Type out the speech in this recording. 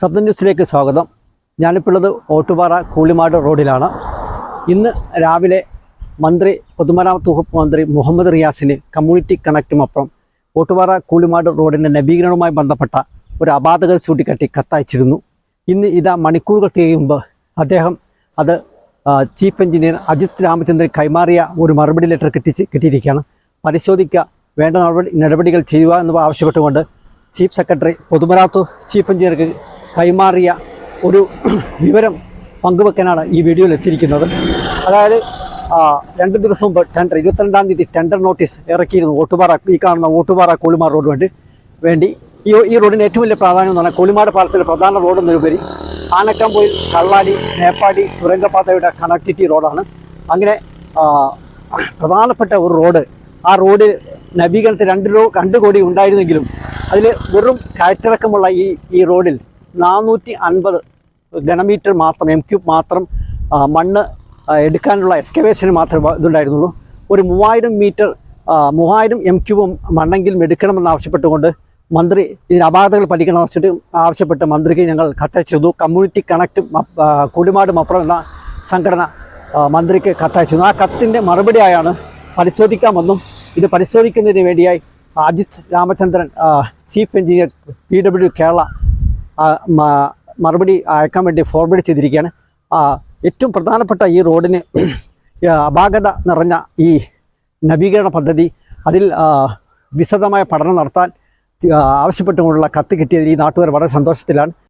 Sub ന്യൂസിലേക്ക് സ്വാഗതം. ഞാനിപ്പോൾ ഉള്ളത് ഓട്ടുപാറ കൂളിമാട് റോഡിലാണ്. ഇന്ന് രാവിലെ മന്ത്രി പൊതുമരാമത്ത് വകുപ്പ് മന്ത്രി മുഹമ്മദ് റിയാസിന് കമ്മ്യൂണിറ്റി കണക്റ്റുമൊപ്പം ഓട്ടുപാറ കൂളിമാട് റോഡിന്റെ നവീകരണവുമായി ബന്ധപ്പെട്ട ഒരു അപാതകത ചൂണ്ടിക്കാട്ടി കത്തയച്ചിരുന്നു. ഇന്ന് ഇതാ മണിക്കൂറുകൾ തികയുമ്പ് അദ്ദേഹം അത് ചീഫ് എഞ്ചിനീയർ അജിത് രാമചന്ദ്രൻ കൈമാറിയ ഒരു മറുപടി ലെറ്റർ കിട്ടിച്ച് കിട്ടിയിരിക്കുകയാണ്. പരിശോധിക്കുക വേണ്ട നടപടി നടപടികൾ ചെയ്യുക എന്ന് ആവശ്യപ്പെട്ടുകൊണ്ട് ചീഫ് സെക്രട്ടറി പൊതുമരാത്തു ചീഫ് എഞ്ചിനീയർക്ക് കൈമാറിയ ഒരു വിവരം പങ്കുവെക്കാനാണ് ഈ വീഡിയോയിൽ എത്തിയിരിക്കുന്നത്. അതായത് രണ്ട് ദിവസം മുമ്പ് ടെൻഡർ ഇരുപത്തിരണ്ടാം തീയതി ടെൻഡർ നോട്ടീസ് ഇറക്കിയിരുന്നു ഓട്ടുപാറ ഈ കാണുന്ന ഓട്ടുപാറ കോളിമാർ റോഡ് വേണ്ടി. വേണ്ടി ഈ ഈ റോഡിന് ഏറ്റവും വലിയ പ്രാധാന്യം എന്ന് പറഞ്ഞാൽ കോളിമാട് പാലത്തിലെ പ്രധാന റോഡ് എന്നൊരുപരി ആനക്കാമ്പോയിൽ കള്ളാടി നേപ്പാടി തുരങ്കപാതയുടെ കണക്ടിവിറ്റി റോഡാണ്. അങ്ങനെ പ്രധാനപ്പെട്ട ഒരു റോഡ് ആ റോഡ് നവീകരണത്തിൽ രണ്ട് രണ്ട് കോടി ഉണ്ടായിരുന്നെങ്കിലും അതിൽ വെറും കയറ്റിറക്കമുള്ള ഈ ഈ റോഡിൽ നാനൂറ്റി അൻപത് ഘനമീറ്റർ മാത്രം എം ക്യൂബ് മാത്രം മണ്ണ് എടുക്കാനുള്ള എക്സ്കവേഷന് മാത്രമേ ഇതുണ്ടായിരുന്നുള്ളൂ. ഒരു മൂവായിരം മീറ്റർ മൂവായിരം എം ക്യൂബും മണ്ണെങ്കിലും എടുക്കണമെന്ന് ആവശ്യപ്പെട്ടുകൊണ്ട് മന്ത്രി ഇതിന് അപാകതകൾ പഠിക്കണം വെച്ചിട്ട് ആവശ്യപ്പെട്ട് മന്ത്രിക്ക് ഞങ്ങൾ കത്തയച്ചിരുന്നു കമ്മ്യൂണിറ്റി കണക്ട് കുടിമാട് മപ്പുറം എന്ന സംഘടന മന്ത്രിക്ക് കത്തയച്ചിരുന്നു ആ കത്തിന്റെ മറുപടിയായാണ് പരിശോധിക്കാമെന്നും ഇത് പരിശോധിക്കുന്നതിന് വേണ്ടിയായി Ajith Ramachandran chief engineer P W Kerala മറുപടി അയക്കാൻ വേണ്ടി ഫോർവേഡ് ചെയ്തിരിക്കുകയാണ്. ഏറ്റവും പ്രധാനപ്പെട്ട ഈ റോഡിന് അപാകത നിറഞ്ഞ ഈ നവീകരണ പദ്ധതി അതിൽ വിശദമായ പഠനം നടത്താൻ ആവശ്യപ്പെട്ടുകൊണ്ടുള്ള കത്ത് കിട്ടിയതിൽ ഈ നാട്ടുകാർ വളരെ സന്തോഷത്തിലാണ്.